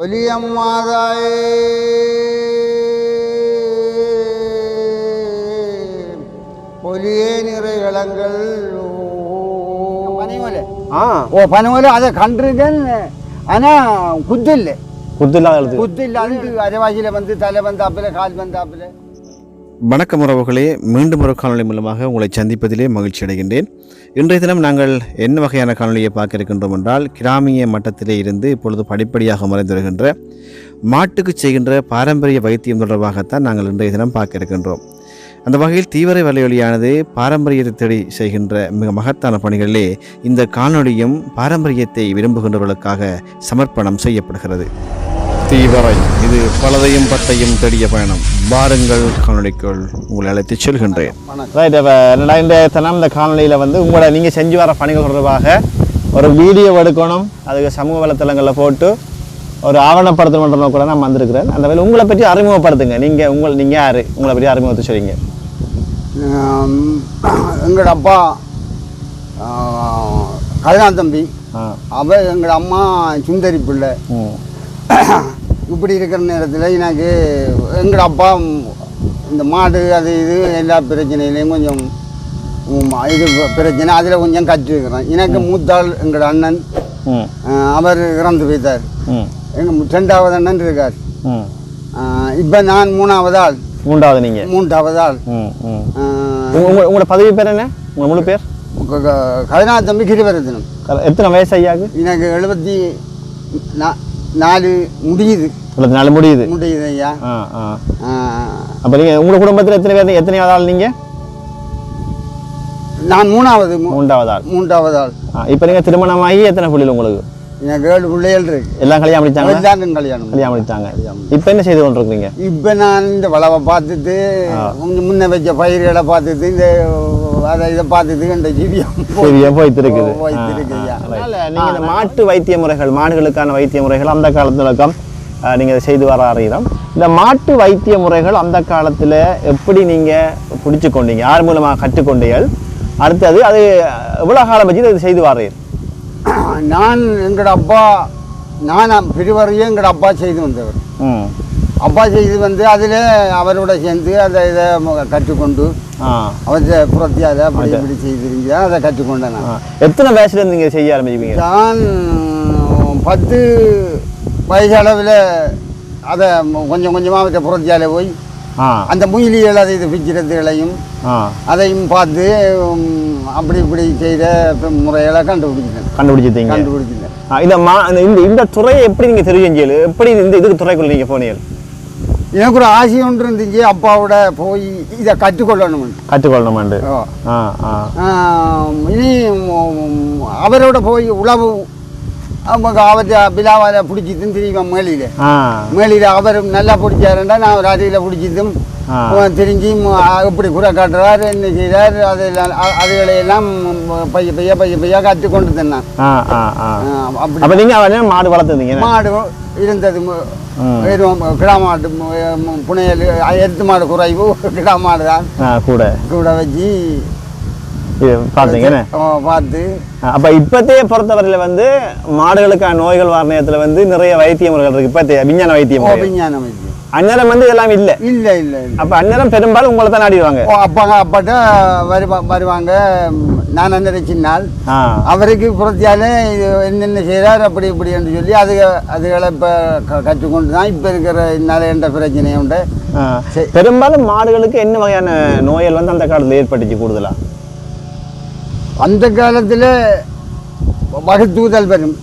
ஒலியம்மாதாயே. ஒலியே நிறை இளங்கள் ஆ. ஓ பனமலை அதை கண்டிருக்கேன்னு ஆனால் குத்து இல்லை. குத்து இல்லாத குத்து இல்லாத அரைவாசியில் வந்து தலை வந்தாப்புல கால் வந்தாப்புல வணக்கம் உறவுகளே. மீண்டும் ஒரு காணொளி மூலமாக உங்களை சந்திப்பதிலே மகிழ்ச்சி அடைகின்றேன். இன்றைய தினம் நாங்கள் என்ன வகையான காணொளியை பார்க்க இருக்கின்றோம் என்றால் கிராமிய மட்டத்திலே இருந்து இப்பொழுது படிப்படியாக மறைந்து வருகின்ற மாட்டுக்கு செய்கின்ற பாரம்பரிய வைத்தியம் தொடர்பாகத்தான் நாங்கள் இன்றைய தினம் பார்க்க இருக்கின்றோம். அந்த வகையில் தீவிர வலையொலியானது பாரம்பரியத்தை தேடி செய்கின்ற மிக மகத்தான பணிகளிலே இந்த காணொளியும் பாரம்பரியத்தை விரும்புகின்றவர்களுக்காக சமர்ப்பணம் செய்யப்படுகிறது. தீவரை. இது பலதையும் பட்டையும் தேடிய பயணம். பாருங்கள் காணொளிக்குள் உங்களை அழைத்துச் செல்கின்றேன். ரைட் இப்போ என்னடா இந்த தினம் இந்த காணொலியில் வந்து உங்களோட நீங்கள் செஞ்சு வர பணிகள் தொடர்பாக ஒரு வீடியோ எடுக்கணும். அதுக்கு சமூக வலைத்தளங்களில் போட்டு ஒரு ஆவணப்படுத்தணுன்ற கூட நான் வந்திருக்கிறேன். அந்த வேலை உங்களை பற்றி அறிமுகப்படுத்துங்க. நீங்கள் உங்கள் நீங்கள் யார்? உங்களை பற்றி அறிமுகத்தை சொல்லிங்க. எங்களோட அப்பா கல்யாண தம்பி ஆ. அவ எங்களோட அம்மா சுந்தரி பிள்ளை. இப்படி இருக்கிற நேரத்தில் எனக்கு எங்களோட அப்பா இந்த மாடு அது இது எல்லா பிரச்சனையிலையும் கொஞ்சம் இது பிரச்சனை அதில் கொஞ்சம் கற்றுருக்கிறேன் எனக்கு மூத்தாள் எங்களோட அண்ணன் அவர் இறந்து போய்த்தார் எங்கள் ரெண்டாவது அண்ணன் இருக்கார். இப்போ நான் மூணாவது ஆள். மூன்றாவது நீங்கள் மூன்றாவது ஆள். உங்களோட பதவி பேர் என்ன? உங்கள் முழு பேர்? க- க- கருணாநிதி தம்பி கிரிவரத்தினம் எத்தனை வயசு ஐயாக்கு எனக்கு எழுபத்தி நா- நாலு முடியுது. இருபத்தி நாலு முடியுது. முடியுது ஐயா. ஆ ஆ. அப்போ நீங்கள் உங்கள் குடும்பத்தில் எத்தனை பேர் எத்தனையாவது ஆள் நீங்கள் நான் மூணாவது மூன்றாவது ஆள். மூன்றாவது ஆள். இப்போ நீங்கள் திருமணமாகி எத்தனை புள்ளிகள் உங்களுக்கு? எனக்கு ஏழு பிள்ளைகள் இருக்கு. எல்லாம் கல்யாணம் முடிச்சாங்க எல்லாரும் கல்யாணம். கல்யாணம் முடிச்சாங்க. இப்போ என்ன செய்து கொண்டிருக்கீங்க இப்போ நான் இந்த வளவை பார்த்துட்டு கொஞ்சம் முன்ன வச்ச பயிர்களை பார்த்துட்டு இந்த அதை இதை பார்த்துட்டு இந்த ஜீவியம் இருக்கு ஐயா. அதனால நீங்க இந்த மாட்டு வைத்திய முறைகள் மாடுகளுக்கான வைத்திய முறைகள் அந்த காலத்துல வழக்கம் அஹ், நீங்க இதை செய்து வர அறிகிறோம். இந்த மாட்டு வைத்திய முறைகள் அந்த காலத்துல எப்படி நீங்க பிடிச்சு கொண்டீங்க யார் மூலமாக கற்றுக்கொண்டீர்கள்? அடுத்தது அது எவ்வளவு காலம் வச்சு இதை செய்து வர்றீர் நான் எங்களோட அப்பா நான் பிரிவரையும் எங்களோட அப்பா செய்து வந்தவர். அப்பா செய்து வந்து அதில் அவரோட சேர்ந்து அதை இதை கற்றுக்கொண்டு அவற்றை புறத்தியால் அப்படி இப்படி செய்திருந்தா அதை கற்றுக்கொண்டேன் நான். எத்தனை வயசுல இருந்து நீங்க செய்ய ஆரம்பிப்பீங்க நான் பத்து வயசு அளவில் அதை கொஞ்சம் கொஞ்சமாக அவற்றை புறத்தியால் போய் அந்த முயலிகள் அதை இது பிச்சுறதுகளையும் ஆ. அதையும் பார்த்து அப்படி இப்படி செய்த முறைகளை கண்டுபிடிச்சிட்டேன். கண்டுபிடிச்சிட்டீங்க. கண்டுபிடிச்சிட்டேன். இந்த மா இந்த இந்த துறையை எப்படி நீங்க தெரிஞ்சீங்க எப்படி இந்த இதுக்கு துறைக்குள்ள நீங்க போனீங்க? எனக்கு ஒரு ஆசை ஒன்று இருந்துச்சு அப்பாவோட போய் இதை ஆ. ஆம், இனி அவரோட போய் உழவு அவங்க அவற்றை பிலாவால் பிடிச்சிதும் திரும்பி மேலியில்? மேலியில் அவர் நல்லா பிடிச்சாருண்டா நான் அடியில் பிடிச்சதும். தெரிஞ்சு எப்படி குறை காட்டுறார் என்ன செய்கிறார் அதெல்லாம் அதுகளையெல்லாம் பைய பைய பைய பைய ஆ ஆ ஆ. அப்படி. அப்ப நீங்க அவனே மாடு வளர்த்துருந்தீங்க? மாடு இருந்தது. வெறும் கிடா மாடு புனையல் எருத்து மாடு குறைவு கிடா மாடு தான். கூட. கூட வச்சு இது பார்த்தீங்க என்ன? ஆ, பார்த்து. அப்ப இப்பத்தைய பொறுத்தவரையில வந்து மாடுகளுக்கான நோய்கள் வர நேரத்துல வந்து நிறைய வைத்திய முறைகள் இருக்கு. இப்பத்தைய விஞ்ஞான வைத்திய ஓ, முறை விஞ்ஞானம் வச்சு அந்நேரம் வந்து இதெல்லாம் இல்ல. இல்லை இல்லை அப்ப அந்நேரம் பெரும்பாலும் உங்களை தான் நாடிடுவாங்க ஓ, அப்பாங்க அப்பாட்ட வருவா வருவாங்க. நான் என்ன சின்னால் அவருக்கு இது என்னென்ன செய்கிறார் அப்படி இப்படி என்று சொல்லி அது அதுகளை இப்போ கற்றுக்கொண்டு தான் இப்போ இருக்கிற நிறைய பிரச்சனை உண்டு. பெரும்பாலும் மாடுகளுக்கு என்ன வகையான நோய்கள் வந்து அந்த காலத்துல ஏற்பட்டுச்சு கூடுதலா? அந்த காலத்தில் வகுத்தூதல் வரும்.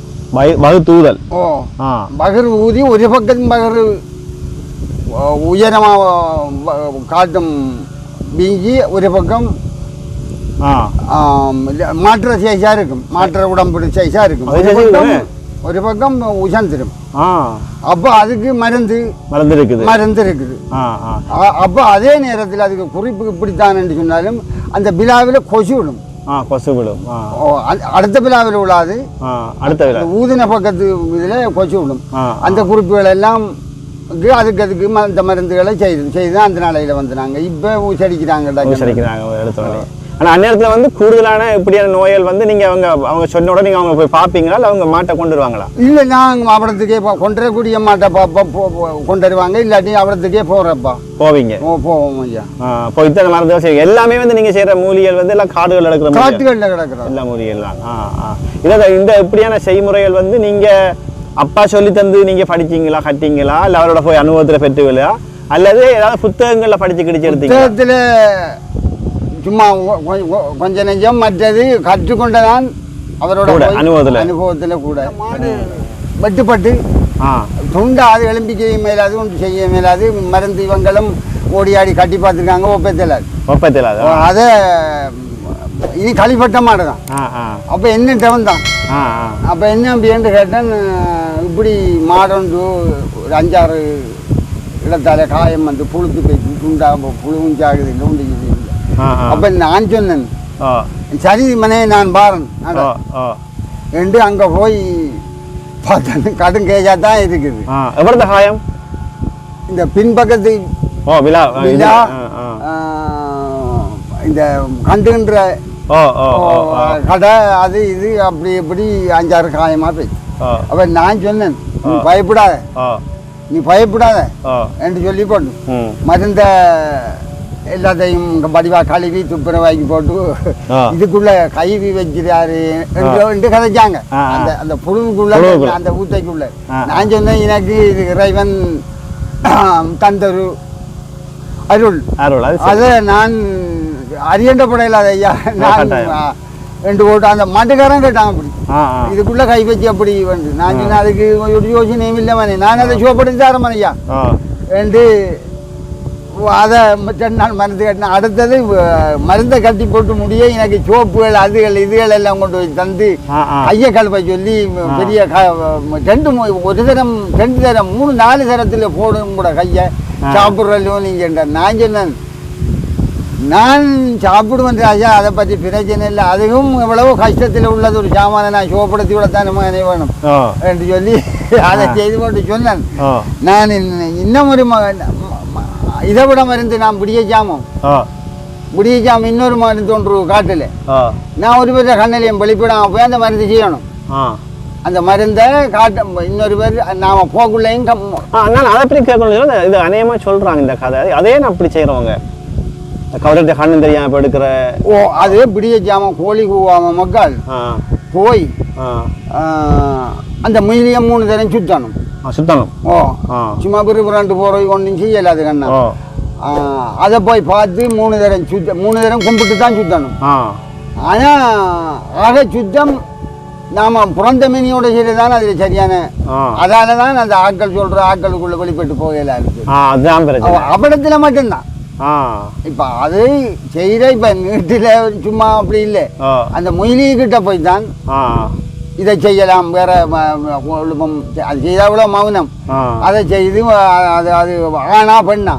வகுத்தூதல் ஓ ஆ. பகர் ஊதி ஒரு பக்கம் பகர் உயரமாக காட்டும் வீங்கி ஒரு பக்கம் மாற்ற சைஸாக இருக்கும். மாற்ற உடம்பு சைஸாக இருக்கும். ஒரு பக்கம் ஆ. அப்போ அதுக்கு மருந்து மருந்து இருக்குது. மருந்து இருக்குது அப்போ அதே நேரத்தில் அதுக்கு குறிப்பு இப்படித்தான் என்று சொன்னாலும் அந்த பிலாவில் கொசு விடும் ஆ கொசு விடும் அடுத்த பிலாவில் விழாது அடுத்த அந்த ஊதின பக்கத்து இதில் கொசு விடும் அந்த குறிப்புகள் எல்லாம் க்கு அதுக்கு அதுக்கு அந்த மருந்துகளை செய்து செய்து அந்த நாளையில் வந்து நாங்கள் இப்போ ஊசடிக்கிறாங்க சரிக்கிறாங்க எடுத்த உடனே ஆனா அந்நேரத்துல வந்து கூடுதலான இப்படியான நோய்கள் வந்து நீங்க அவங்க அவங்க சொன்ன உடனே நீங்க அவங்க போய் பார்ப்பீங்களா? இல்லை அவங்க மாட்டை கொண்டு வருவாங்களா? இல்லை நான் அவடத்துக்கே போ கொண்டு வரக்கூடிய மாட்டை கொண்டு வருவாங்க. இல்லாட்டி அவடத்துக்கே போகிறப்பா போவீங்க. ஓ போவோம் ஐயா. இப்போ இத்தனை மருந்து எல்லாமே வந்து நீங்க செய்யற மூலிகைகள் வந்து எல்லாம் காடுகள் எடுக்கிற மூலிகை காட்டுகளில் கிடக்குறோம். எல்லா மூலிகைகள் தான். ஆ ஆ. இதை இந்த இப்படியான செய்முறைகள் வந்து நீங்க அப்பா சொல்லி தந்து நீங்க படிச்சீங்களா கட்டிங்களா? இல்லை அவரோட போய் அனுபவத்துல பெற்றுங்களா அல்லது ஏதாவது புத்தகங்கள்ல படிச்சு கிடிச்சு புத்தகத்தில் சும்மா கொஞ்ச நெஞ்சம் மற்றது கற்றுக்கொண்டதான் அவரோட போய் அனுபவத்துல. அனுபவத்தில் கூட. மாடு வெட்டுப்பட்டு. ஆ. துண்டா அது எலும்பி செய்ய மேலாது ஒன்று செய்ய மேலாது. மருந்து இவங்களும் ஓடி ஆடி கட்டி பார்த்துருக்காங்க ஒப்பத்தில் ஒப்பத்தில் அது இனி களிப்பட்ட மாடு தான் ஆ ஆ. அப்போ என்னட்ட வந்தான் ஆ ஆ. அப்போ என்ன அப்படின்னு கேட்டேன் இப்படி மாடொன்று ஒரு அஞ்சாறு இடத்தால காயம் வந்து புழுத்து போயிட்டு துண்டா புழுவும் சாகுது அப்போ நான் சொன்னேன் சரி மனே நான் பாரன். என்று அங்கே போய் பார்த்தேன் கடும் கேஜாக தான் இருக்குது. எவ்வளவு காயம் இந்த பின்பக்கத்து விழா விழா இந்த கண்டுன்ற கடை அது இது அப்படி இப்படி அஞ்சாறு காயமாக போயிடுச்சு ஓ அப்போ நான் சொன்னேன் நீ பயப்படாத. நீ பயப்படாத. என்று சொல்லி போட்டு மருந்த எல்லாத்தையும் வடிவா கழுவி துப்புரவாக்கி போட்டு. இதுக்குள்ள கைவி வச்சிருக்காரு என்று கதைச்சாங்க. அந்த அந்த புழுவுக்குள்ள. அந்த ஊத்தைக்குள்ள. நான் சொன்னேன் எனக்கு இது இறைவன் தந்தரு. அருள். அருள் அது நான் அறியண்டப்படையில ஐயா. நான் ரெண்டு போட்டு அந்த மாட்டுக்காரன் கேட்டான் அப்படி. இதுக்குள்ள கை வச்சு அப்படி வந்து. நான் சொன்னேன் அதுக்கு ஒரு யோசனையும் இல்லை மணி நான் அதை சோப்படுத்தி தரேன் ஓ ரெண்டு அதை நாள் மருந்து கட்டினேன் அடுத்தது மருந்தை கட்டி போட்டு முடிய எனக்கு சோப்புகள் அதுகள் இதுகள் எல்லாம் கொண்டு போய் தந்து கையை கழுப்ப சொல்லி பெரிய ரெண்டு ஒரு தரம் ரெண்டு தரம் மூணு நாலு தரத்தில் போடும் கூட கையை. சாப்பிட்றோம் நீங்கள் நான் சொன்னேன் நான் சாப்பிடுவேன் ராஜா அதை பற்றி பிரச்சனை இல்லை. அதுவும் எவ்வளவோ கஷ்டத்தில் உள்ளது ஒரு சாமானை நான் சோப்படுத்தி விடத்தானே மகனே வேணும். என்று சொல்லி அதை செய்து கொண்டு சொன்னேன். நான் இன்ன- இன்னும் ஒரு ம- ம- ம- இதை விட மருந்து நான் பிடிய ஜாமம் பிடிய ஜாமம் இன்னொரு மருந்து ஒன்று காட்டில். நான் ஒரு பேர் கண்ணிலையும் வெளிப்படாம போய் அந்த மருந்து செய்யணும். அந்த மருந்தை காட்ட இன்னொரு பேர் நாம் போக்குள்ளேயும் நான் அதை பற்றி கேட்கணும். இது அநேகமாக சொல்கிறாங்க இந்த கதை. அதே நான் அப்படி செய்கிறவங்க கவர்கிட்ட கண்ணு தெரியாம இப்போ எடுக்கிற ஓ அது பிடிய ஜாமம் கோழி கூவாம மக்கள் போய் அந்த முயலியை மூணு தரம் சுத்தணும் பிறகு ரெண்டு போகிறோம் ஒன்றும் செய்யலாது கண்ணா ஓ ஆ, அதை போய் பார்த்து மூணு தரம் சுத்த மூணு தரம் கும்பிட்டு தான் சுத்தணும் ஆனால் ஆக சுத்தம் நாம பிறந்த மீனியோட செய்யறதுதான் அதில் சரியான அதால தான் அந்த ஆட்கள் சொல்ற ஆட்களுக்குள்ள வெளிப்பட்டு போகல இருக்கு அவடத்தில் மட்டும்தான் இப்போ அது செய்கிற இப்போ வீட்டில் சும்மா அப்படி இல்லை அந்த மொயிலிக்கிட்ட போய் தான் இதை செய்யலாம் வேற அது செய்தால் கூட மௌனம். அதை செய்து அது அது ஆனா பெண்ணா?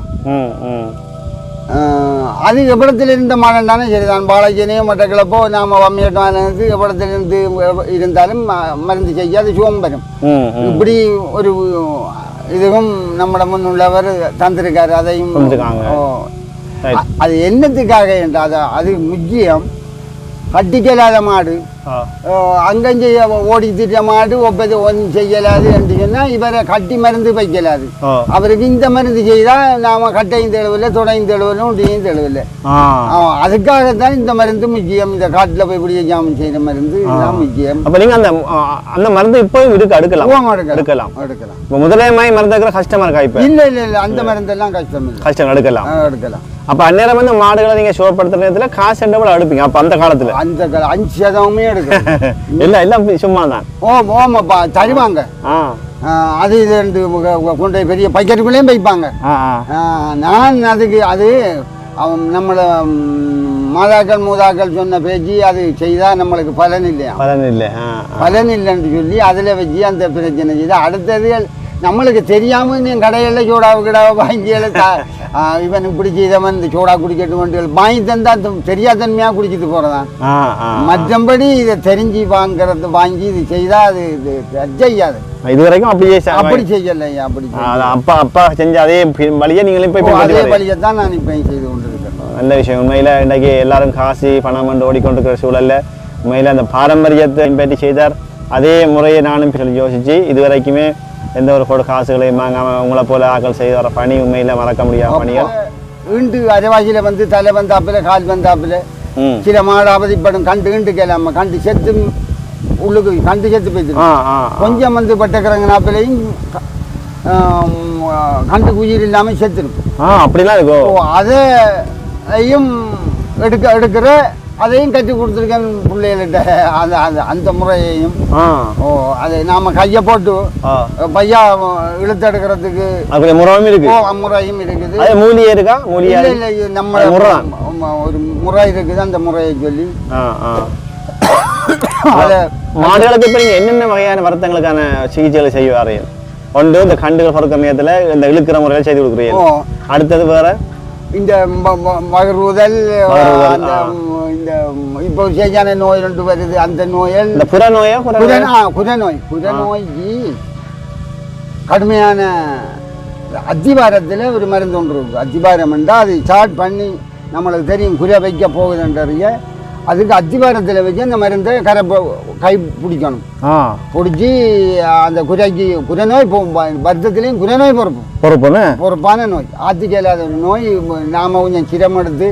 அது எவ்வளத்தில் இருந்த மானம் தானே? சரிதான் பாலாஜினையோ மற்ற கிளப்போ நாம் வம்மியிட்டு எவ்வளத்தில் இருந்து இருந்தாலும் மருந்து செய்ய அது சுகம் வரும் இப்படி ஒரு இதுவும் நம்மட முன்னுள்ளவர் தந்திருக்காரு அதையும் அது என்னத்துக்காக என்றால் அது அது முக்கியம் கட்டிக்கலாத மாடு. செய்ய ஓடி திட்ட மாடு ஒப்பது ஒன்றும் செய்யலாது என்று சொன்னால் இவரை கட்டி மருந்து வைக்கலாது. அவருக்கு இந்த மருந்து செய்தால் நாம கட்டையும் தெளிவில்லை துடையும் தெளிவில்லை உண்டியும் தெளிவில்லை. அதுக்காகத்தான் இந்த மருந்து முக்கியம். இந்த காட்டில் போய் இப்படி ஜாமம் செய்கிற மருந்து இதுதான் முக்கியம். அப்ப நீங்க அந்த அந்த மருந்து இப்போயும் இருக்கு எடுக்கலாம் பூவம் எடுக்கலாம் எடுக்கலாம் இப்போ முதலே மாதிரி மருந்து கஷ்டமா இருக்கா இப்போ இல்லை இல்லை இல்லை. அந்த மருந்தெல்லாம் கஷ்டம் கஷ்டம் எடுக்கலாம். எடுக்கலாம். அப்ப அந்நேரம் வந்து மாடுகளை நீங்க ஷோப்படுத்துற நேரத்துல காசு எவ்வளவு எடுப்பீங்க. அப்ப அந்த காலத்துல. அந்த அஞ்சு சதவீதமே எடுக்கலாம். எல்லாம் எல்லாம் சும்மா தான் ஓ ஓமாப்பா தருவாங்க. ஆ. அது இது கொண்டு பெரிய பைக்கெட்டுக்குள்ளேயும் வைப்பாங்க நான் அதுக்கு அது அவன் நம்மளை மாதாக்கள் மூதாக்கள் சொன்ன பேச்சு அது செய்தால் நம்மளுக்கு பலன் இல்லையா? பலன் இல்லை. பலன் இல்லைன்னு சொல்லி அதில் வச்சு அந்த பிரச்சனை செய்து அடுத்தது நம்மளுக்கு தெரியாமல் நீ கடையில் சோடாவை கிடாவை வாங்கி எழுத்தா இவன் இப்படி செய்தவன் இந்த சோடா குடிக்கட்டும் வாங்கி தந்தா தெரியாதன்மையாக குடிச்சிட்டு போகிறதான் மற்றபடி இதை தெரிஞ்சு வாங்குறது வாங்கி இது செய்தால் அது இது செய்யாது. இது வரைக்கும் அப்படியே ச- அப்படி அப்படி செய்யல. அதான் அப்பா அப்பா செஞ்ச அதே வழியை நீங்களும் போய் அதே. வழியை தான் நான் இப்போ செய்து கொண்டிருக்கிறேன். நல்ல விஷயம். உண்மையில் இன்றைக்கு எல்லாரும் காசு பணம் கொண்டு ஓடிக்கொண்டிருக்கிற சூழல்ல உண்மையில் அந்த பாரம்பரியத்தை பின்பற்றி செய்தார். அதே முறையை நானும் யோசிச்சு இது வரைக்குமே எந்த ஒரு கூட காசுகளையும் வாங்காம உங்களை போல ஆக்கள் செய்து வர பணி உண்மையில் மறக்க முடியாத பணிகள் ஈண்டு அரைவாசியில் வந்து தலை வந்தாப்புல கால் வந்தாப்புல. சில மாடு அவதிப்படும் கண்டு ஈண்டு கேளாம கண்டு செத்து உள்ளுக்கு கண்டு செத்து போயிட்டு. கொஞ்சம் வந்து பட்டக்கிறங்கனாப்பிலையும் கண்டு உயிர் இல்லாமல் செத்துருக்கும் ஆ அப்படிலாம் இருக்கோ? ஓ அதையும் எடுக்க எடுக்கிற அதையும் கட்டி கொடுத்துருக்கேன் பிள்ளைகள்கிட்ட. அந்த அந்த அந்த முறையையும். ஓ அதை நாம் கையை போட்டு பையா இழுத்து எடுக்கிறதுக்கு அப்படி முறவும் இருக்கு. ஓ முறையும் இருக்குது. அது மூலிகை இருக்கா? மூலிகை இல்லை இல்லை நம்ம அது ஒரு முறை இருக்குது அந்த முறையை சொல்லி. ஆ ஆ. அதை மாடுகளுக்கு இப்போ நீங்கள் என்னென்ன வகையான வருத்தங்களுக்கான சிகிச்சைகளை செய்ய வாரீங்க ஒன்று இந்த கண்டுகள் பிறக்கிற நேரத்தில் இந்த இழுக்கிற முறையில் செய்து கொடுக்குறீங்க அடுத்தது வேற? இந்த மகருதல். இந்த இப்போ சேஜான நோய் ரெண்டு வருது. அந்த நோயல் இந்த புற நோயா புற நோயா? குரநோய் குரநோய்க்கு கடுமையான அத்திவாரத்தில் ஒரு மருந்து ஒன்று இருக்குது அத்திவாரம் என்றால் அது ஸ்டார்ட் பண்ணி நம்மளுக்கு தெரியும் குறை வைக்க போகுதுன்றறிய அதுக்கு அத்திவாரத்தில் வச்சு அந்த மருந்தை கரை கை பிடிக்கணும். பிடிச்சி அந்த குறைக்கு குரநோய் போ பத்தத்துலேயும் குரநோய் பொறுப்போம் பொறுப்புன்னு? பொறுப்பான நோய். ஆத்துக்கு இல்லாத நோய் நாம் கொஞ்சம் சிரம் எடுத்து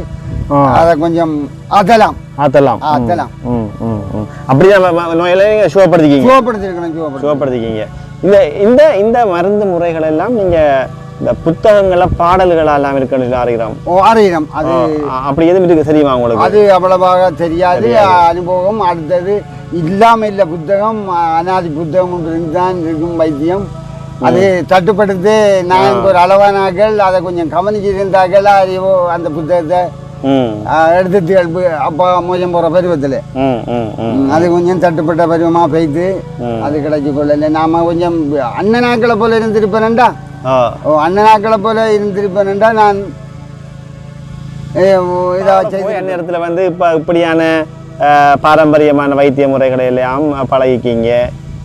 அதை கொஞ்சம் அதலாம் ஆத்தலாம் ம், ஆத்தலாம் ம் ம் ம். அப்படியே நம்ம ம- நோயில நீங்கள் சுகப்படுத்திக்கிங்க? சுவப்படுத்திருக்கணும் சுவப்படுத்தி சுகப்படுத்திக்கிங்க. இந்த இந்த இந்த மருந்து முறைகள் எல்லாம் நீங்கள் இந்த புத்தகங்கள பாடல்கள் எல்லாம் இருக்குன்னு அறிகிறோம் ஓ ஆயிரம் அது அப்படி எதுவும் இருக்கு தெரியுமா உங்களுக்கு? அது அவ்வளவாக தெரியாது. அனுபவம். அடுத்தது இல்லாம இல்ல புத்தகம் அனாதி புத்தகம் ஒன்று இருந்தான் இருக்கும் வைத்தியம். அது தட்டுப்படுத்து நாங்கள் ஒரு அளவானாக்கள் அதை கொஞ்சம் கவனிச்சிருந்தார்கள் அறிவோ அந்த புத்தகத்தை? எடுத்துட்டு எழுப்பு- அப்பா மோசம் போகிற பருவத்தில் அது கொஞ்சம் தட்டுப்பட்ட பருவமாக பெய்து அது கிடைச்சி கொள்ளல நாம கொஞ்சம் அண்ணனாக்களை போல இருந்திருப்பேன்டா ஓ அண்ணனாக்களை போல இருந்திருப்பேன்டா நான் போய் அந்நேரத்தில் வந்து இப்போ இப்படியான பாரம்பரியமான வைத்திய முறைகளை எல்லாம் பழகிக்கிங்க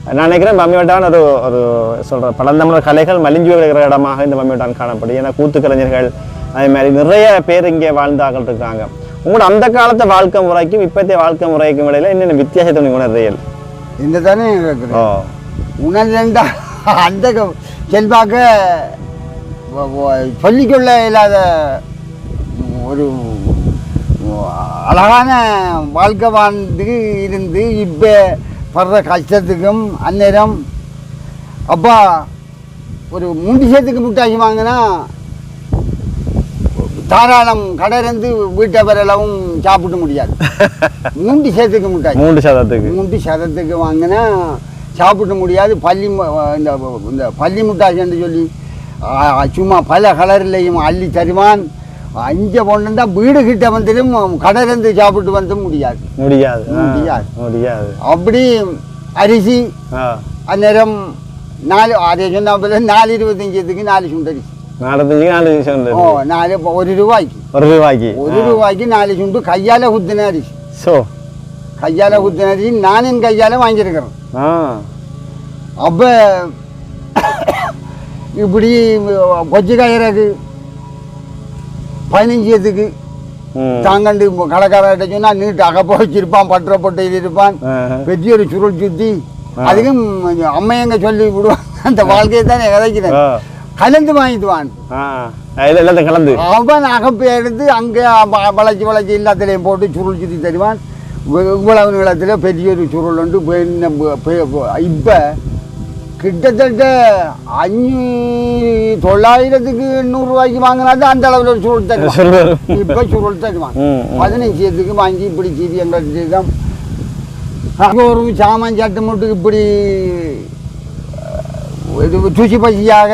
நான் நினைக்கிறேன் பம்மியோட்டான் ஒரு ஒரு சொல்கிற பழந்தமிழர் கலைகள் மலிஞ்சு விடுகிற இடமாக இந்த பம்மியோட்டான் காணப்படும் ஏன்னா கூத்து கலைஞர்கள் அதே மாதிரி நிறைய பேர் இங்கே வாழ்ந்தார்கள் இருக்காங்க. உங்களோட அந்த காலத்து வாழ்க்கை முறைக்கும் இப்போத்தைய வாழ்க்கை முறைக்கும் இடையில என்னென்ன வித்தியாசத்தை நீங்கள் உணர்றீர்கள்? இந்த தானே ஓ. உணர்ந்தா அந்த செல்வாக்க சொல்லிக்கொள்ள இல்லாத ஒரு அழகான வாழ்க்கை வாழ்ந்து இருந்து இப்போ படுற கஷ்டத்துக்கும் அந்நேரம் அப்பா ஒரு மூன்று சேத்துக்கு முட்டாசி வாங்கினா தாராளம் கடையிலேருந்து வீட்டை வரலவும் சாப்பிட முடியாது. மூன்று சேத்துக்கு முட்டாசி மூன்று சதத்துக்கு. மூன்று சதத்துக்கு வாங்கினா சாப்பிட முடியாது. பள்ளி இந்த இந்த பள்ளி முட்டாய்ன்னு சொல்லி சும்மா பல கலர்லையும் அள்ளி தருவான். அஞ்சு பொண்ணுண்டா வீடு கிட்ட வந்துடும் கடையிலேருந்து சாப்பிட்டு வந்து முடியாது. முடியாது. முடியாது. முடியாது. அப்படி அரிசி அந்நேரம் நாலு அதே சொன்ன நாலு இருபத்தஞ்சத்துக்கு நாலு சுண்டரிசி. நாலத்தஞ்சு நாலு நிமிஷம் ஓ நாலு ஒரு ரூபாய்க்கு ஒரு ரூபாய்க்கு ஒரு ரூபாய்க்கு நாலு சுண்டு கையால் குத்தின அரிசி ஸோ கையால் குத்தின அரிசி நானும் கையால் வாங்கியிருக்கிறேன் ஆ அப்போ இப்படி கொச்சி கயிறக்கு பதினஞ்சுக்கு ம் தாங்கண்டு கடைக்காரர்கிட்ட சொன்னால் நீட்டு அகப்போ வச்சிருப்பான் பற்ற போட்டு இருப்பான். பெரிய ஒரு சுருள் சுத்தி அதுக்கும் அம்மையங்க சொல்லி விடுவான் அந்த வாழ்க்கையை தான் விதைக்கிறேன் ஆ. கலந்து வாங்கிடுவான். எல்லாத்தையும் கலந்து. அவன் அகப்பை எடுத்து அங்கே வளைச்சி வளைச்சி எல்லாத்துலேயும் போட்டு சுருள் சுற்றி தருவான். இவ்வ- இவ்வளவு நிலத்தில் பெரிய ஒரு சுருள் உண்டு. இப்போ கிட்டத்தட்ட அஞ்சு தொள்ளாயிரத்துக்கு எண்ணூறுரூவாய்க்கு வாங்கினா தான் அந்த அளவில் ஒரு சுருள் தருவான். இப்போ சுருள் தருவான். ம். பதினஞ்சுக்கு வாங்கி இப்படி சீதி எங்களுக்கு தான். அங்கே ஒரு சாமான் சட்டு முட்டுக்கு இப்படி இது தூசி பசியாக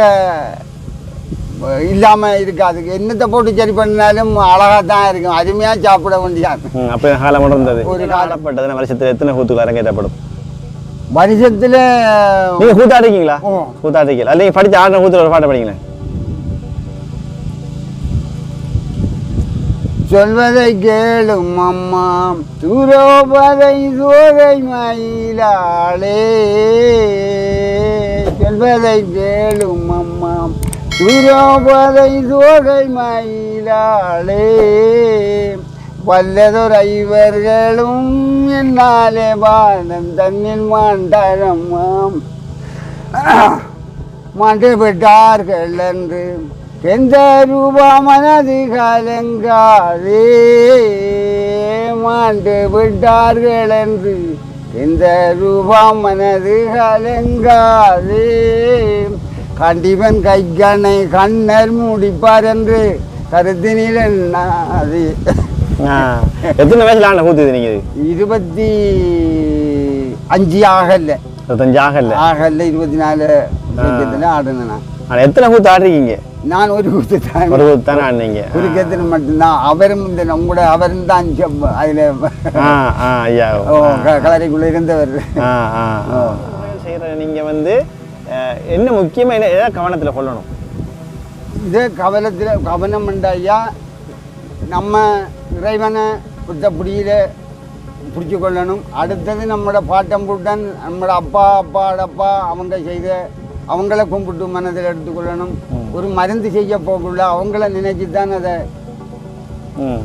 இல்லாமல் இருக்காது. என்னத்தை போட்டு சரி பண்ணினாலும் அழகாக தான் இருக்கும். அருமையாக சாப்பிட வேண்டியது அப்போ காலம் இருந்தது ஒரு. காலப்பட்டதுன்னா வருஷத்துல எத்தனை கூத்துக்கு அரங்கேற்றப்படும் வருஷத்தில் கூத்தாடிக்கீங்களா. கூத்தாடிக்கல அல்ல நீங்க படிச்ச ஆடின கூத்துல ஒரு பாட்டு படிங்களேன். சொல்வதை கேளும் அம்மா தூரோபதை சோதை மயிலாளே. செல்வதை தேடும் அம்மா. துரோபதை தோகை மயிலாளே. வல்லதொரு ஐவர்களும் என்னாலே பாடம் தன்னில் மாண்டரமாம் மாண்டு விட்டார்கள் என்று எந்த ரூபா மனது கலங்காதே மாண்டு விட்டார்கள் என்று எந்த ரூபா மனது கலங்காதே கண்டிப்பன் கைக்கணை கண்ணர் முடிப்பார் என்று கருத்தினில் அது. எத்தனை வயசுல ஆண்ட கூத்துது நீங்க இருபத்தி அஞ்சு ஆகல இருபத்தஞ்சு ஆகல ஆகல இருபத்தி நாலு. ஆடினேன் எத்தனை கூத்து ஆடுறீங்க நான் ஒரு கூத்து தான் ஒரு கூத்து தானே ஆடுனீங்க குறுக்கத்தில் மட்டும்தான். அவரும் இந்த நம்மளோட அவரும் தான் அதுல கலரிக்குள்ள இருந்தவர். ஆ ஆ ஆ. செய்யற நீங்க வந்து என்ன முக்கியமா என்ன எதை கவனத்துல கொள்ளணும்? இது கவனத்தில் கவனம் ஐயா? நம்ம இறைவனை புத்தப்படியில் பிடிச்சு கொள்ளணும். அடுத்தது நம்மளோட பாட்டம் பூட்டன் நம்மளோட அப்பா அப்பா அவங்க செய்த அவங்கள கும்பிட்டு மனதில் எடுத்துக்கொள்ளணும். ஒரு மருந்து செய்ய போகக்குள்ள அவங்கள நினைச்சு தான் அதை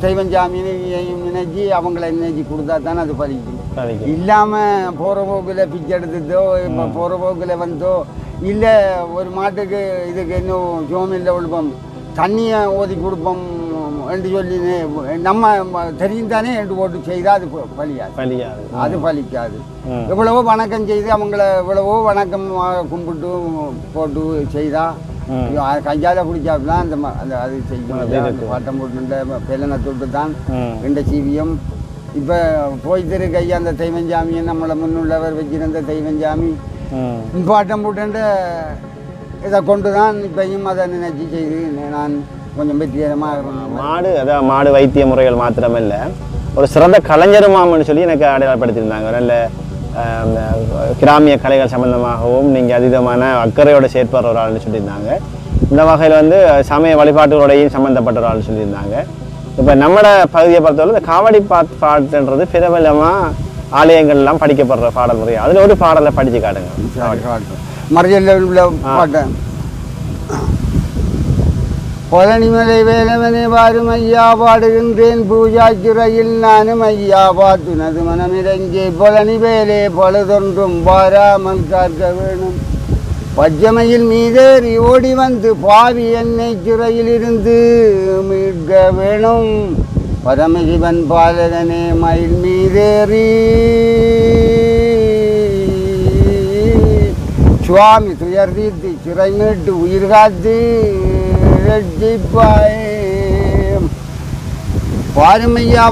தெய்வம் சாமியையும் நினைச்சு அவங்கள நினைச்சு கொடுத்தா தான் அது பலிக்கும். இல்லாமல் போகிற போக்கில் பிச்சை எடுத்ததோ இப்போ போகிற போக்கில் வந்தோ இல்லை ஒரு மாட்டுக்கு இதுக்கு இன்னும் சோமில்ல விழுப்போம் தண்ணியை ஊதி கொடுப்போம் என்று சொல்லி நம்ம தெரியும் தானே என்று போட்டு செய்தால் அது பலியாது பலியாது அது பலிக்காது. எவ்வளவோ வணக்கம் செய்து அவங்கள எவ்வளவோ வணக்கம் கும்பிட்டு போட்டு செய்தா ம். கையால் பிடிச்சாப்புலாம் அந்த அந்த அது செய்யும். பாட்டம் போட்டு பெல்லனை தொட்டு தான் இந்த சீவியம். இப்போ போய் திரு கையா அந்த தெய்வஞ்சாமியை நம்மளை முன்னுள்ளவர் வச்சிருந்த தெய்வஞ்சாமி பாட்டம் போட்டு இதை கொண்டு தான் இப்பையும் அதை நினைச்சு செய்து நான் கொஞ்சம் வெற்றிகரமாக மாடு அதான் மாடு வைத்திய முறைகள் மாத்திரமல்ல. ஒரு சிறந்த கலைஞருமாம்னு சொல்லி எனக்கு அடையாளப்படுத்தியிருந்தாங்க. நல்ல கிராமிய கலைகள் சம்பந்தமாகவும் நீங்கள் அதீதமான அக்கறையோட செயற்படுற ஒரு ஆள்னு சொல்லியிருந்தாங்க. இந்த வகையில் வந்து சமய வழிபாட்டுகளோடையும் சம்மந்தப்பட்ட ஒரு ஆள்னு சொல்லியிருந்தாங்க. இப்போ நம்மளோட பகுதியை பொறுத்தவரை இந்த காவடி பாட் பாட்டுன்றது பிரபலமாக ஆலயங்கள்லாம் படிக்கப்படுற பாடல் முறை. அதில் ஒரு பாடலை படித்து காட்டுங்க. மறையல்ல உள்ள பழனிமலை வேலவனே வாரும் ஐயா பாடுகின்றேன் பூஜா துறையில் நானும் ஐயா பார்த்துனது மனமிறங்கே பழனி வேலே பழுதொன்றும் வாராமல் காக்க வேணும். பஜ்ஜமையில் மீதேறி ஓடி வந்து பாவி என்னை சிறையில் இருந்து மீட்க வேணும். பரமசிவன் பாலகனே மயில் மீதேறி. சுவாமி துயர் தீர்த்து சிறை மீட்டு உயிர் காத்து ரட்சிப்பாயே பாருமையா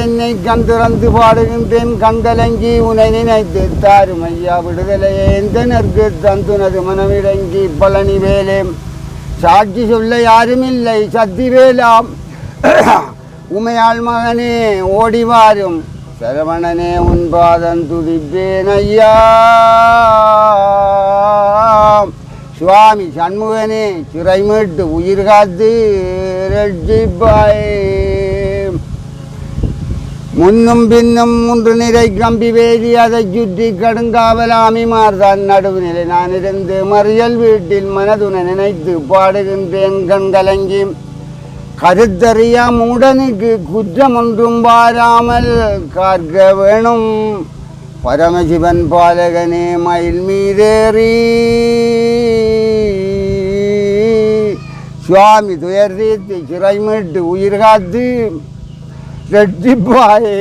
என்னை கண் திறந்து பாடுகின்றேன் கண்டலங்கி உனை நினைத்து தாருமையா விடுதலையே எந்தனருக்கு தந்துனது மனமிடங்கி பழனி வேலே சாட்சி சொல்ல யாருமில்லை சத்தி வேலாம் உமையாள் மகனே ஓடிவாரும் சரவணனே உன் பாதம் துதிப்பேன் ஐயா. சுவாமி சண்முகனே சிறைமீட்டு உயிர் காத்து ரட்சிப்பாயே முன்னும் பின்னும் மூன்று நிறை கம்பி வேதி அதை சுற்றி கடுங்காவலாமி மார்தான் நடுவுநிலை. நான் இருந்து மறியல் வீட்டில் மனதுன நினைத்து பாடுகின்றேன் கண் கலங்கி கருத்தறியா மூடனுக்கு குற்றம் ஒன்றும் பாராமல் காக்க வேணும். பரமசிவன் பாலகனே மயில் மீதேறி. சுவாமி துயர் தீர்த்து உயிர் காத்து ரெட்டிப்பாயே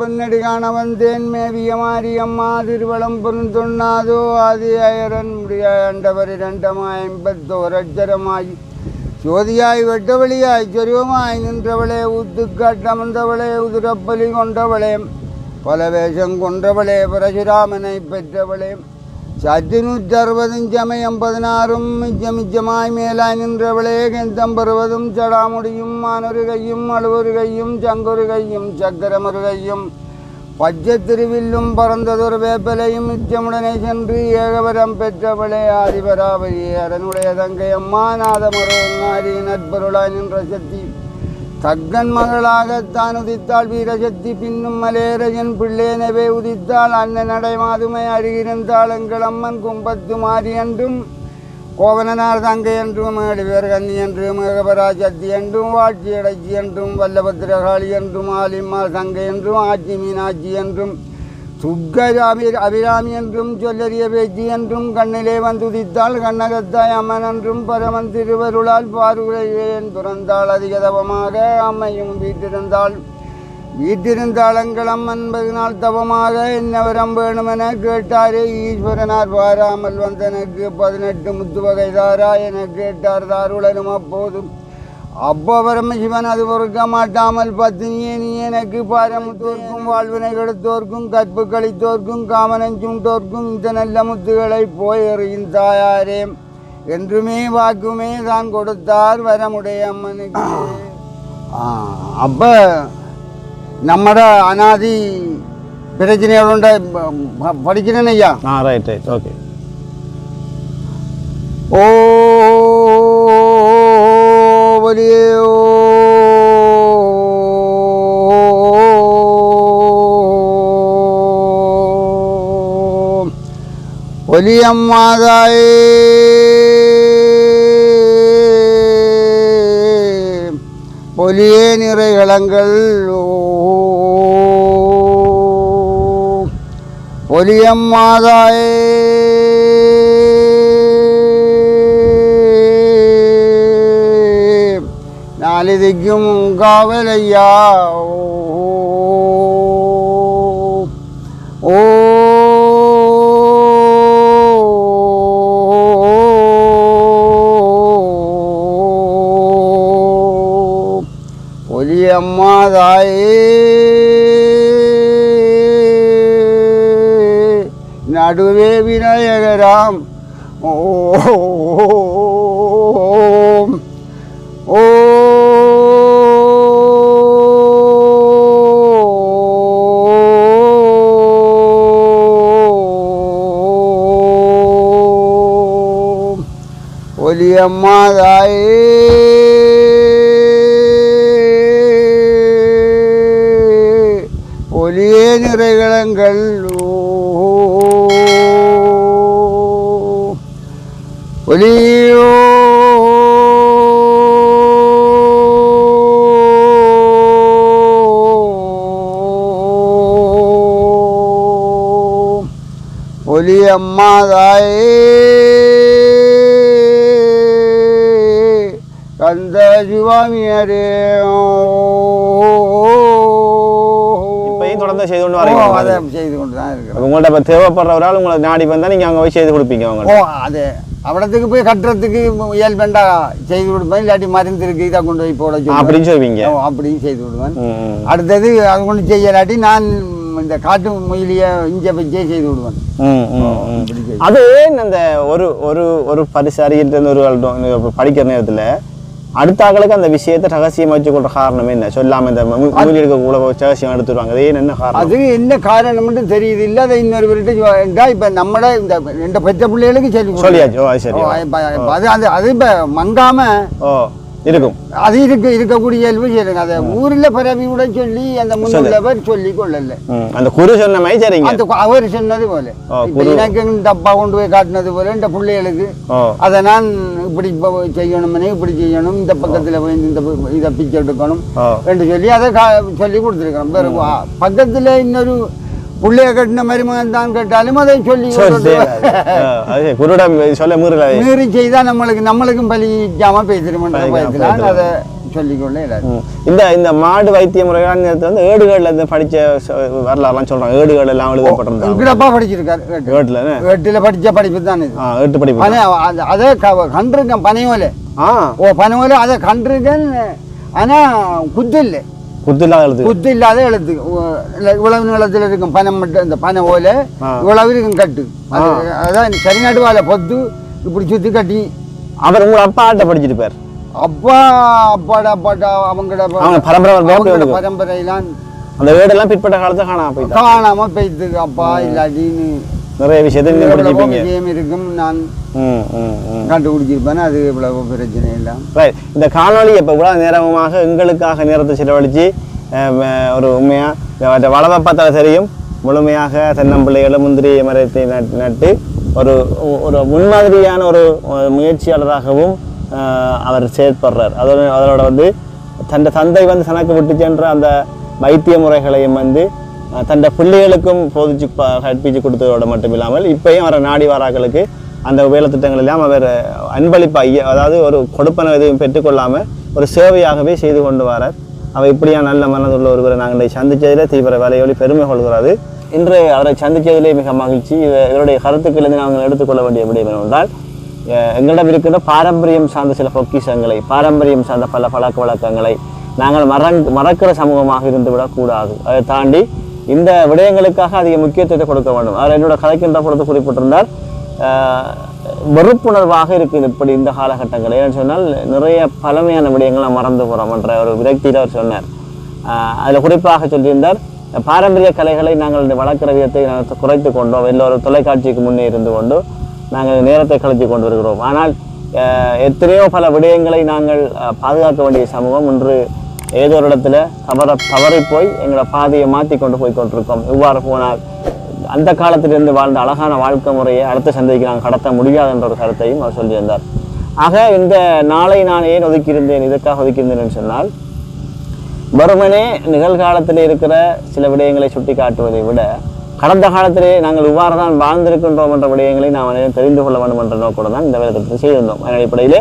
பொன்னடி காண வந்தேன். மேவிய மாரியம்மா திருவளம் பொருந்தொன்னாதோ ஆதி அயரன் முடிய அண்டவர் இரண்டமாய் எண்பத்தோர் அச்சரமாய். ஜோதியாய் வெட்டவழியாய் சொருவமாய் நின்றவளே ஊத்துக்காட்டமர்ந்தவளே உதிரப்பலி கொண்டவளே பல வேஷம் கொன்றவளே பரசுராமனை பெற்றவளே. சற்று ஜமை எண்பதினாறும் சமயம் மிச்சம் மிச்சமாய் மேலாய் நின்றவளே கெந்தம் பெறுவதும் சடாமுடியும் மானொரு கையும் அழுவொரு கையும் சங்கொரு கையும் சக்கரமொரு கையும் பச்சை திருவில்லும் பறந்ததொரு வேப்பலையும் மிச்சமுடனே சென்று ஏகவரம் பெற்றவளே ஆதிபராபதி. அரனுடைய தங்கை அம்மா நாதமரோ நாரி நட்பொருளாய் நின்ற சக்தி. தக்கன் மகளாகத்தான் உதித்தாள் வீரசக்தி பின்னும் மலேரஜன் பிள்ளேனவே உதித்தாள். அண்ணன் நடை மாதுமை அருகிருந்தாள். எங்கள் அம்மன் கும்பத்து மாறி என்றும் கோவனனார் தங்கை என்றும் ஏழுபேர் கன்னி என்றும் ஏகபராஜத்தி என்றும் வாழ்ச்சி இடைச்சி என்றும் வல்லபத்திரகாளி என்றும் ஆலிம்மாள் தங்கை என்றும் ஆட்சி மீனாட்சி என்றும் சுக்கராமி அபிராமி என்றும் சொல்லறிய பேச்சு என்றும் கண்ணிலே வந்து வந்துதித்தாள் கண்ணகத்தாய் அம்மன் என்றும் பரமன் திருவருளால் பார்வையேன் பிறந்தாள் அதிகதவமாக அம்மையும் வீட்டிருந்தாள் வீட்டிருந்தாளங்கள் அம்மன் பதினாள் தவமாக என்ன வரம் வேணுமென கேட்டாரே ஈஸ்வரனார் வாராமல் வந்தனக்கு பதினெட்டு முத்து வகை தாரா என கேட்டார் தாருளனும் அப்போதும். அப்போ பரமசிவன் அது பொறுக்க மாட்டாமல் பத்தினியே நீ எனக்கு பாரமுத்தோர்க்கும் வாழ்வினை கெடுத்தோர்க்கும் கற்பு கழித்தோர்க்கும் காமனஞ்சுண்டோர்க்கும் இந்த நல்ல முத்துகளை போய் எறியும் தாயாரே. என்றுமே வாக்குமே தான் கொடுத்தார் வரமுடைய அம்மனுக்கு. அப்போ நம்மட அனாதி பிரச்சனையோட படிக்கிறேன் ஐயா. ஆ ரைட் ரைட் ஓகே ஓ പോലെയോ ഒലിയമ്മാതായേ ഒലിയേ നിറയിളങ്ങൾ ഒലിയമ്മാതായേ കാലിതിക്കും കാവലയ്യ ഓ ഒലിയമ്മാതായി നടുവേ വിനായകരാം ഓ ഓ ஒலியம்மாதாயே ஒலியே நிறைகளங்கள் ஒலியோ ஒலியம்மாதாயே சிவாமியரே இப்பயும் தொடர்ந்து செய்து கொண்டு ஓ, வரீங்க. அதை செய்து கொண்டு தான் இருக்கிறோம். அப்ப உங்கள்ட்ட இப்போ தேவைப்படுற ஒரு ஆள் உங்களை நாடி வந்தா நீங்க அங்க போய் செய்து கொடுப்பீங்க ஓ அவங்க அது அவடத்துக்கு போய் கட்டுறதுக்கு இயல்பண்டா செய்து கொடுப்பேன் இல்லாட்டி மருந்து இருக்கு இதை கொண்டு போய் போட. அப்படின்னு சொல்வீங்க ஓ, அப்படின்னு செய்து விடுவேன். அடுத்தது அது கொண்டு செய்யலாட்டி நான் இந்த காட்டு முயலிய இஞ்ச வச்சே செய்து விடுவேன். அது ஏன் அந்த ஒரு ஒரு ஒரு பரிசு அறிகிட்டு ஒரு படிக்கிற நேரத்துல அடுத்த ஆட்களுக்கு அந்த விஷயத்தை ரகசியமா வச்சு கொள்ற காரணம் என்ன சொல்லாம இந்த மூலி கூட ரகசியம் எடுத்துருவாங்க அது என்ன காரணம் அது என்ன காரணம்னு தெரியுது இல்ல அதை இன்னொருவர்கிட்ட இப்ப நம்மட இந்த ரெண்டு பெற்ற பிள்ளைகளுக்கு சொல்லி. சொல்லியாச்சு சரி அது அது அது இப்ப மங்காம ஓ இருக்கும். அது இருக்க இருக்கக்கூடிய இயல்பு செய்யுங்க அதை ஊர்ல பரவி விட சொல்லி அந்த முன்னுள்ளவர் சொல்லி கொள்ளல. அந்த குரு சொன்ன மாதிரி சரிங்க அந்த அவர் சொன்னது போல. எனக்கு அப்பா கொண்டு போய் காட்டினது போல இந்த பிள்ளைகளுக்கு. அதை நான் இப்படி இப்போ செய்யணும்னே இப்படி செய்யணும் இந்த பக்கத்துல போய் இந்த இதை பிச்சை எடுக்கணும் என்று சொல்லி அதை சொல்லி ஆ, பக்கத்துல இன்னொரு புள்ளைய கட்டின மருமகன் தான் கேட்டாலும் அதை சொல்லி. குருடம் சொல்ல மீறல. மீறி செய்தா நம்மளுக்கு நம்மளுக்கும் பலிக்காம பேசிடுமன்ற பயத்தினால். அதை சொல்லிக்கொள்ள. இந்த இந்த மாடு வைத்திய முறையான வந்து ஏடுகளில் இருந்து படிச்ச வரலாறுலாம் சொல்றாங்க. ஏடுகள் எல்லாம் எழுதப்பட்டிருந்தாங்க எங்கடப்பா படிச்சிருக்காரு. ஏட்டுல எட்டுல படிச்ச படிப்பு தான் இது. ஆ ஏட்டு படிப்பு அது- கண்டிருக்கேன் பனையோல. ஆ. ஓ பனையோல அதை கண்டிருக்கேன் ஆனா குத்து இல்லை. குத்தில்லாத எழுத்து. குத்து இல்லாத எழுத்து இவ்வளவு நீளத்தில் இருக்கும் பனை மட்டும் இந்த பனை ஓல ஆ. இவ்வளவு இருக்கும் கட்டு. அது அதான் சரிநாட்டு வாழை பொத்து இப்படி சுத்தி கட்டி. அவர் உங்க அப்பா ஆட்ட படிச்சிருப்பார் அப்பா அப்பாடா அப்பாடா அவங்கட அவங்க பரம்பரை அவங்களோட. பரம்பரையெல்லாம் அந்த ஏடெல்லாம் பிற்பட்ட காலத்துல காணாம போயிட்டாங்க காணாம போயிட்டு அப்பா இல்லாட்டின்னு. நிறைய விஷயத்தை நீங்க எவ்வளவோ படிச்சிருப்பீங்க. விஷயம் இருக்கும். நான் கண்டுபிடிச்சிருப்பேன். அது இவ்வளவு பிரச்சனை இல்லை ரைட் இந்த காணொளி இப்போ இவ்வளோ நேரமாக எங்களுக்காக நேரத்தை செலவழித்து ஒரு உண்மையாக வளவப்பத்தால் தெரியும். முழுமையாக தென்னம்பிள்ளைகளை முந்திரி மரத்தை நட் நட்டு ஒரு ஒரு முன்மாதிரியான ஒரு முயற்சியாளராகவும் அவர் செயற்படுறார். அதோட அதோட வந்து தன் தந்தை வந்து தனக்கு விட்டு சென்ற அந்த வைத்திய முறைகளையும் வந்து அஹ், பிள்ளைகளுக்கும் போதிச்சு ப- கற்பிச்சு கொடுத்ததோட மட்டும் இல்லாமல் இப்பயும் வர நாடி வாராக்களுக்கு அந்த வேலை திட்டங்கள் எல்லாம் அவர் அன்பளிப்பு ஐய அதாவது ஒரு கொடுப்பன எதுவும் பெற்றுக்கொள்ளாமல் ஒரு சேவையாகவே செய்து கொண்டு வரார். அவர் இப்படியா நல்ல மனதுள்ள ஒருவரை நாங்கள் சந்தித்ததிலே தீவிர வேலையோடு பெருமை கொள்கிறாரு இன்று அவரை சந்தித்ததிலே மிக மகிழ்ச்சி. இவருடைய கருத்துக்களிலிருந்து நாங்கள் எடுத்துக்கொள்ள வேண்டிய விடயம் என்றால் எங்களிடம் இருக்கின்ற பாரம்பரியம் சார்ந்த சில பொக்கிஷங்களை பாரம்பரியம் சார்ந்த பல பழக்க வழக்கங்களை நாங்கள் மறங் மறக்கிற சமூகமாக இருந்து விடக்கூடாது அதை தாண்டி இந்த விடயங்களுக்காக அதிக முக்கியத்துவத்தை கொடுக்க வேண்டும். அவர் என்னோட கலைக்கின்ற பொழுது குறிப்பிட்டிருந்தார் வெறுப்புணர்வாக இருக்குது இப்படி இந்த காலகட்டங்கள் ஏன்னு சொன்னால் நிறைய பழமையான விடயங்களை மறந்து போகிறோம் என்ற ஒரு விரக்தியில் அவர் சொன்னார். அதில் குறிப்பாக சொல்லியிருந்தார் பாரம்பரிய கலைகளை நாங்கள் இந்த வளர்க்குற விதத்தை நாங்கள் குறைத்து கொண்டோம். எல்லோரும் தொலைக்காட்சிக்கு முன்னே இருந்து கொண்டு நாங்கள் நேரத்தை கழித்து கொண்டு வருகிறோம். ஆனால் எத்தனையோ பல விடயங்களை நாங்கள் பாதுகாக்க வேண்டிய சமூகம் இன்று ஏதோ ஒரு இடத்துல தவற தவறி போய் எங்களோட பாதையை மாற்றி கொண்டு போய் கொண்டிருக்கோம். இவ்வாறு போனால் அந்த காலத்திலிருந்து வாழ்ந்த அழகான வாழ்க்கை முறையை அடுத்த சந்தைக்கு நாங்கள் கடத்த முடியாது என்ற ஒரு கருத்தையும் அவர் சொல்லியிருந்தார். ஆக இந்த நாளை நான் ஏன் ஒதுக்கியிருந்தேன்? இதற்காக ஒதுக்கியிருந்தேன் சொன்னால் வெறுமனே நிகழ்காலத்தில் இருக்கிற சில விடயங்களை சுட்டி காட்டுவதை விட கடந்த காலத்திலே நாங்கள் இவ்வாறு தான் வாழ்ந்திருக்கின்றோம் என்ற விடயங்களை நாம் தெரிந்து கொள்ள வேண்டும் என்ற நோக்கோடு தான் இந்த வேலை செய்திருந்தோம். அதன் அடிப்படையிலே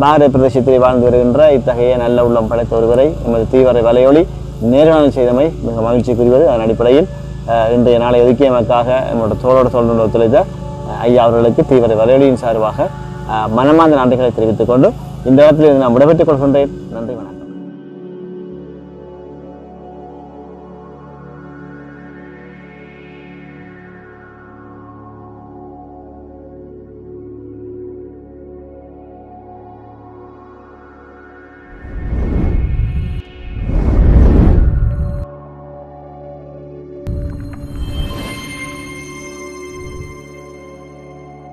பாரத பிரதேசத்தில் வாழ்ந்து வருகின்ற இத்தகைய நல்ல உள்ளம் படைத்த ஒருவரை எமது தீவிர வலையொலி நேர்காணல் செய்தமை மிக மகிழ்ச்சிக்குரியது. அதன் அடிப்படையில் இன்றைய நாளை ஒதுக்கியமைக்காக நம்மளோட தோளோடு தோழோடு ஒத்துழைத்த ஐயா அவர்களுக்கு தீவிர வலையொலியின் சார்பாக மனமார்ந்த நன்றிகளை தெரிவித்துக் கொண்டு இந்த இடத்தில் நான் விடைபெற்றுக் கொள்கின்றேன். நன்றி வணக்கம்.